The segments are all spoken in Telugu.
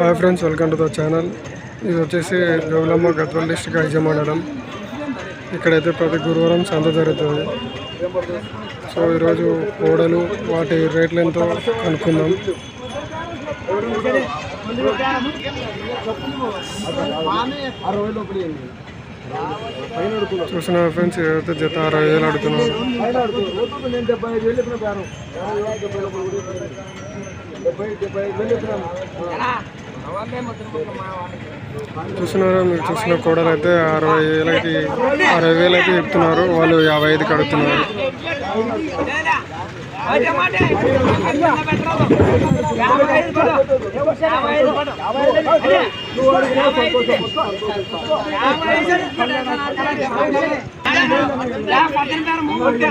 Hi friends welcome to the channel ఇది వచ్చేసి గౌలమ్మ గద్వాల్ డిస్టిక్ ఐజ మండలం. ఇక్కడైతే ప్రతి గురువారం సంత జరుగుతుంది. సో ఈరోజు కోడలు వాటి రేట్లు ఎంతో కనుక్కుందాం చూసిన ఫ్రెండ్స్ ఏదైతే జత అరవై వేలు అడుగుతున్నారు. చూస్తున్నారా మీరు చూసిన కోడలు అయితే అరవై వేలకి అరవై వేలు అయితే చెప్తున్నారు. వాళ్ళు యాభై ఐదుకి అడుగుతున్నారు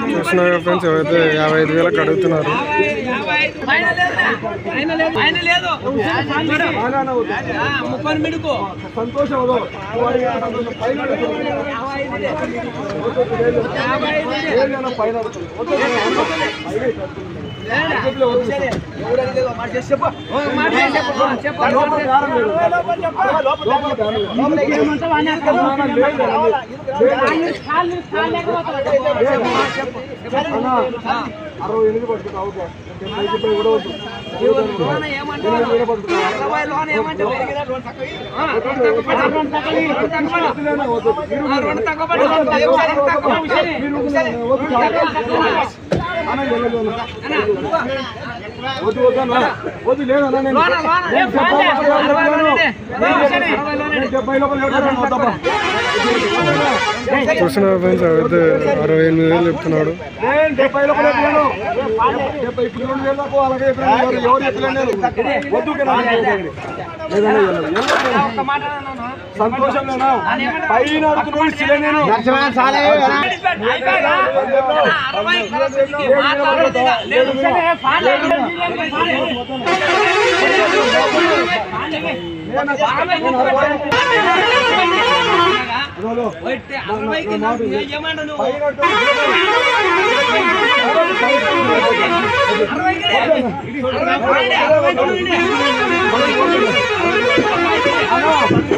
చూస్తున్నారు ఫ్రెండ్స్ ఎవరైతే యాభై ఐదు వేలకు అడుగుతున్నారు మిడుకు అరవై ఎనిమిది పడుతుంది అవుతా డెబ్బై కూడా వద్దు వద్దు వద్దన్నా వద్దు లేదన్నా నేను చూసిన ఫ్రెండ్స్ అయితే అరవై ఎనిమిది వేలు చెప్తున్నాడు. డెబ్బై లోపల డెబ్బై ఇప్పుడు రెండు వేలు అలాగే ఎవరు- ఎవరు వద్దు కదా లేదన్నా వెళ్ళదు. వెళ్ళదు. సంతోషం లేనా పైన అడుగుతున్నాడు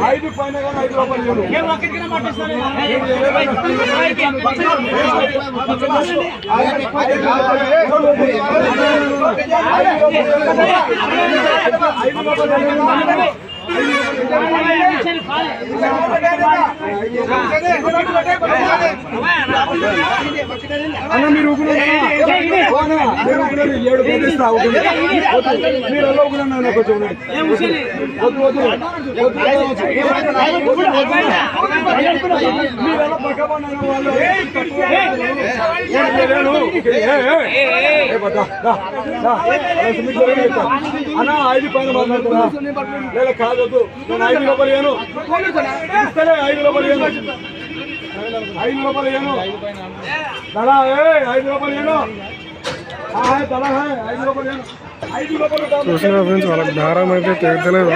ఐదు పైన కానీ ఐదు రూపాయలు ఐదు లోపల అన్న మీరు ఊరుకున్నారు, ఏడు ఇస్తా. వద్దు. మీరు ఎలా ఊరుకున్నారు నాకు కొంచెం. వద్దు, వద్దు. మీరు ఎలా వాళ్ళు? అన్న ఐదు పైన మాట్లాడుతున్నా లేదా కాదు వద్దు. నేను ఐదు లోపల ఏను ఇస్తలే ఐదు లోపల ఏను ఐదు లోపల ఏను దళా ఏ ఐదు లోపల ఏను ఆ, హై, దళా హై, ఐదు లోపల ఏను. చూసిన ఫ్రెండ్స్ వాళ్ళకి దారం అయితే ఐదు కోసేసి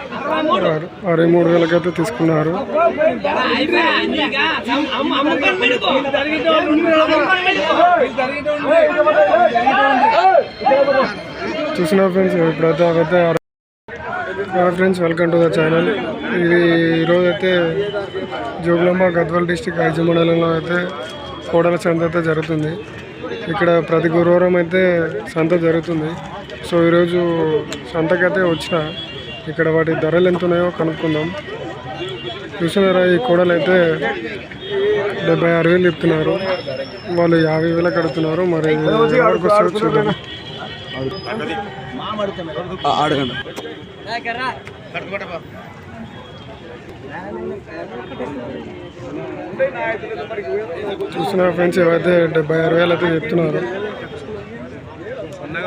అరవై మూడు వేలకైతే తీసుకున్నారు. చూసిన ఫ్రెండ్స్ ఇప్పుడైతే అయితే hi friends welcome to the channel. ఇది ఈరోజు అయితే జోగులాంబ గద్వాల్ డిస్టిక్ ఐజ మండలంలో అయితే కోడల సంత అయితే జరుగుతుంది. ఇక్కడ ప్రతి గురువారం అయితే సంత జరుగుతుంది. సో ఈరోజు సంతకైతే వచ్చిన ఇక్కడ వాటి ధరలు ఎంత ఉన్నాయో కనుక్కుందాం. చూసినారా ఈ కోడలు అయితే డెబ్బై ఆరు వేలు చెప్తున్నారు. వాళ్ళు యాభై వేలకు కడుతున్నారు మరి అడగండి చూసిన ఫ్రెండ్స్ ఇవైతే డెబ్బై ఆరు వేలు అయితే చెప్తున్నారు.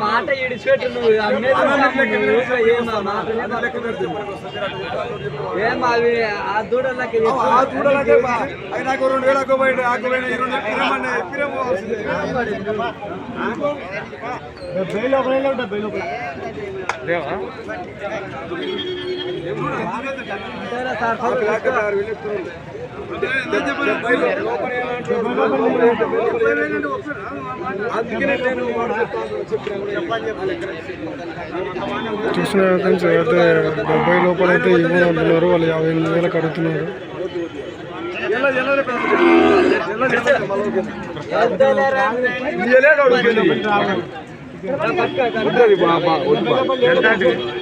మాట ఇడిచిపెట్టు మాటలే ఏం అవి ఆ? దూడలకి ఆ చూడాలంటే అయినాక రెండు వేలు ఆకోపోయింది రెండు పిరమని పిరమ డెబ్బై లోపల డెబ్బై లోపల చూసిన ఫ్రెండ్స్ అయితే డెబ్బై లోపల అయితే ఇవ్వని అంటున్నారు వాళ్ళు యాభై ఎనిమిది వేలకు అడుగుతున్నారు. అరే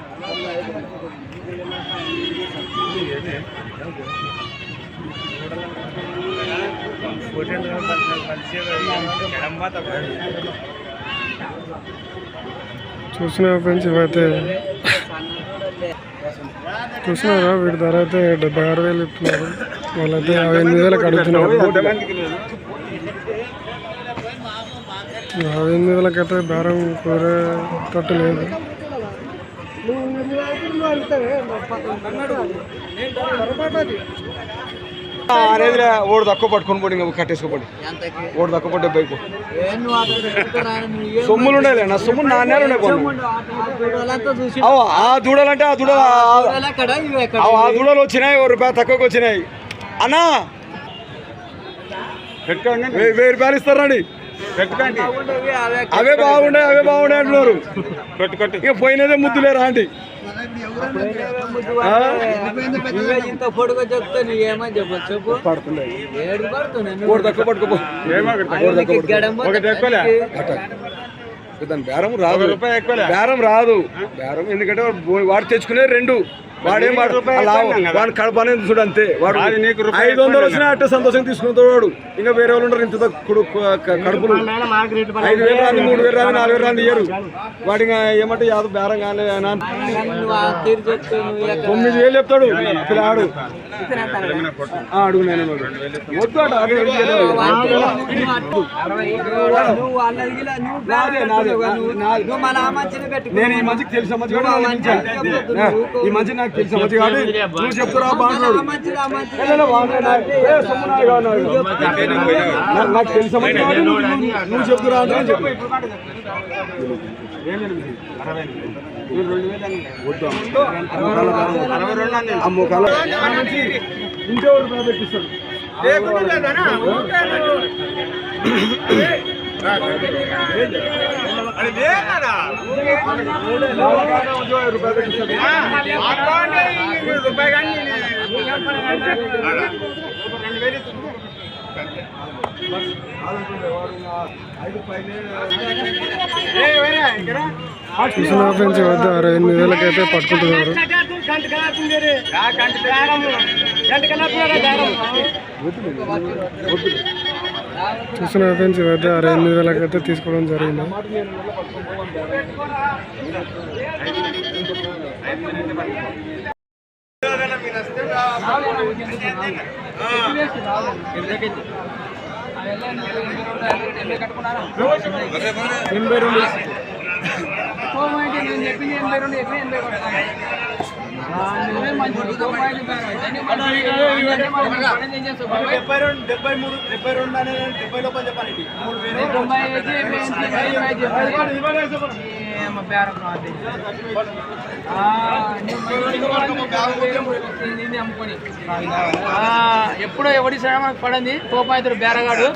చూసిన ఫ్రెండ్స్ ఇవైతే. చూసినారా? వీటి ధర అయితే డెబ్బై ఆరు వేలు ఇస్తున్నారు వాళ్ళైతే యాభై ఎనిమిది వేలకు అడుగుతున్నారు. యాభై ఎనిమిది వేలకైతే బేరం కూర తట్టు లేదు. అనేది ఓడి తక్కువ పట్టుకొని పోయి ఇంకా కట్టేసుకోపోండి. ఓడి తక్కువ పట్టే బైక్. సొమ్ములు ఉండాలి నా సొమ్ములు నా నేల ఉండే పోను. చూసి అవు, ఆ దూడలంటే ఆ దూడ ఆ దూడలు వచ్చినాయి ఓ రూపాయలు తక్కువకి వచ్చినాయి. అన్నా! వెయ్యి రూపాయలు ఇస్తారండి అవి బాగుండే అవే బాగుండే అంటున్నారు. ఇక పోయినదే ముద్దులేరా ఆంటీ ఇంత పొడుగు చెప్తే నువ్వు ఏమని చెప్పు ఏడు పడుతున్నాయి బేరం రాదు. బేరం రాదు. బేరం ఎందుకంటే వాడు తెచ్చుకునే రెండు. వాడేం వాడు? వాడు కడప అనేది చూడు అంతే. వాడు ఐదు వందలు వచ్చినా అట్టే సంతోషంగా తీసుకుంటాడు వాడు. ఇంకా వేరే వాళ్ళు ఉంటారు ఇంత తక్కువ కడుపులు. ఐదు వేలు రాంది మూడు వేలు రాంది నాలుగు వేలు రాంది ఇయ్యరు. వాడి ఇంకా ఏమంటే యాదో బేరం కానీ తొమ్మిది వేలు చెప్తాడు. పిల్లాడు ఆ, అడుగు నేను. వద్దు అట నేను ఈ మంచికి తెలిసిన మంచి ఈ మంచి నాకు తెలిసిన మంచి కాబట్టి నువ్వు చెప్తురా బాగున్నాడు. నాకు-. నాకు- నాకు తెలిసిన మంచి కాబట్టి నువ్వు- చెప్తురా అంటే చెప్పు. వద్దు. అమ్మో కాల ఇంకెవరు రూపాయలు పెట్టిస్తాడు రూపాయలు పెట్టిస్తాడు చూసిన ఫ్రెండ్స్ వద్ద ఎనిమిది వేలకైతే పట్టుకుంటున్నారు చూసిన ఫ్రెండ్స్ వద్ద అరవై ఎనిమిది వేలకైతే తీసుకోవడం జరిగింది కోపం అయితే నేను చెప్పింది ఎనభై రెండు చెప్పి ఎనభై డెబ్బై రెండు డెబ్బై మూడు డెబ్బై రెండు అనేది డెబ్బై లోపల. మూడు వేలు ఎప్పుడో ఎవడి మనకు పడింది కోపం అయితే బేరగాడు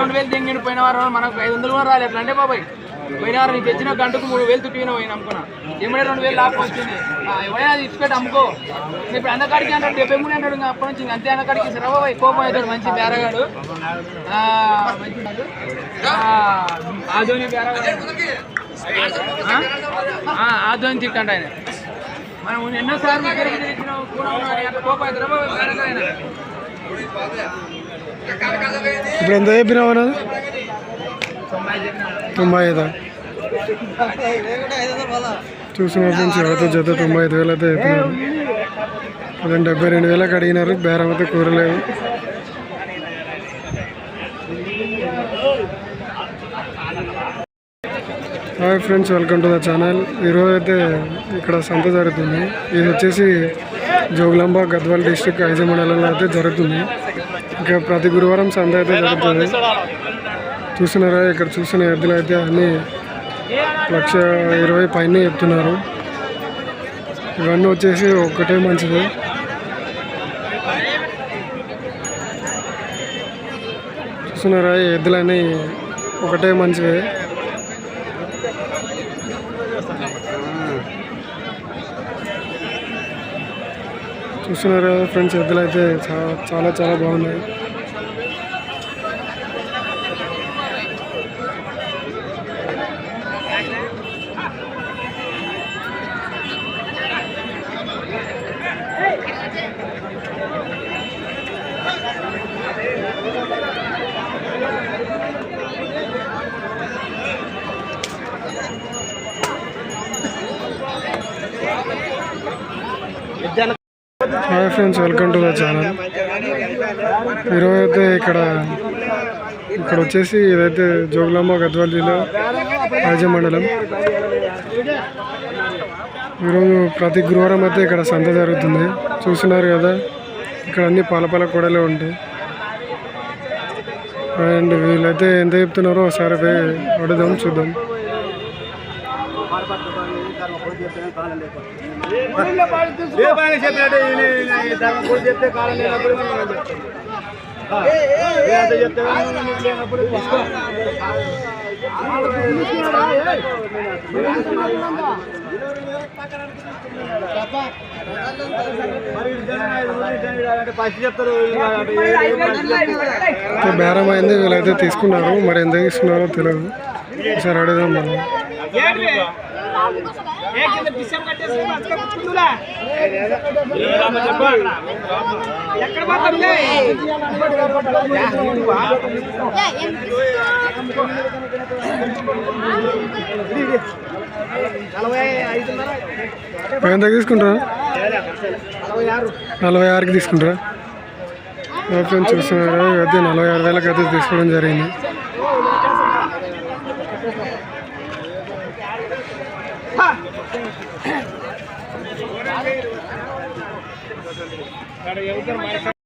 రెండు వేలు తెంగిన పోయిన వారం? మనకు ఐదు వందలు కూడా రాలేదు. అంటే బాబాయ్? పోయినారు నీకు తెచ్చిన గంటకు మూడు వేలు తుట్టిన పోయిన అనుకున్నా. ఏమైనా రెండు వేలు లాభం వచ్చింది. ఎవరైనా అది ఇచ్చిపెట్టి అమ్ముకో. ఇప్పుడు అందకాడికి అంటాడు డెబ్బై మూడు అంటాడు అప్పటి నుంచి అంతే అందకాడికి సరే బాబాయ్? కోపం అవుతాడు మంచి బేరగాడు. ఆధోని బేరగాడు. ఆధోని తిట్టండి ఆయన. మనం ఎన్నోసార్లు కోపం అవుతాడు ఇప్పుడు ఎంత చెప్పినావు అన్నది తొంభై ఐదా. చూసిన ఎవరితో జత తొంభై ఐదు వేలు అయితే చెప్పినారు అదే డెబ్బై రెండు వేలకు అడిగినారు బేరం అయితే కూరలేదు. Hi friends welcome to the channel. ఈరోజు అయితే ఇక్కడ సంత జరుగుతుంది. ఇది వచ్చేసి జోగులాంబ గద్వాల్ డిస్టిక్ ఐజ మండలంలో అయితే జరుగుతుంది. ఇంకా ప్రతి గురువారం సంత అయితే జరుగుతుంది. చూస్తున్నారా ఇక్కడ చూసిన ఎద్దులు అయితే అన్ని లక్ష ఇరవై పైన చెప్తున్నారు. ఇవన్నీ వచ్చేసి ఒక్కటే మంచిది. చూస్తున్నారా ఈ ఎద్దులన్నీ ఒకటే మంచిది. చూస్తున్నారా ఫ్రెండ్స్ ఎద్దులు అయితే చాలా చాలా బాగున్నాయి. Hi friends welcome to the channel. ఈరోజు అయితే ఇక్కడ ఇక్కడ వచ్చేసి ఇదైతే జోగులాంబ గద్వాల జిల్లా రాజ మండలం. ఈరోజు ప్రతి గురువారం అయితే ఇక్కడ సంత జరుగుతుంది. చూస్తున్నారు కదా ఇక్కడ అన్ని పాలపాల పాల కూడలే ఉంటాయి. అండ్ వీళ్ళైతే ఎంత చెప్తున్నారో ఒకసారి అడుదాం అడుగుదాం చూద్దాం. చెప్పినట్టే చెప్తే కాలం లేనప్పుడు చెప్తాం. లేనప్పుడు బేరం అయింది వీళ్ళైతే తీసుకున్నారు మరి ఎంత తీసుకున్నారో తెలియదు. ఒకసారి అడుగుదాం మనం. ఎంత తీసుకుంటారా? నలభై ఆరుకి తీసుకుంటారా? ఫ్రెండ్స్ చూస్తున్నారా? అయితే నలభై ఆరు వేలకు అయితే తీసుకోవడం జరిగింది. उधर माइक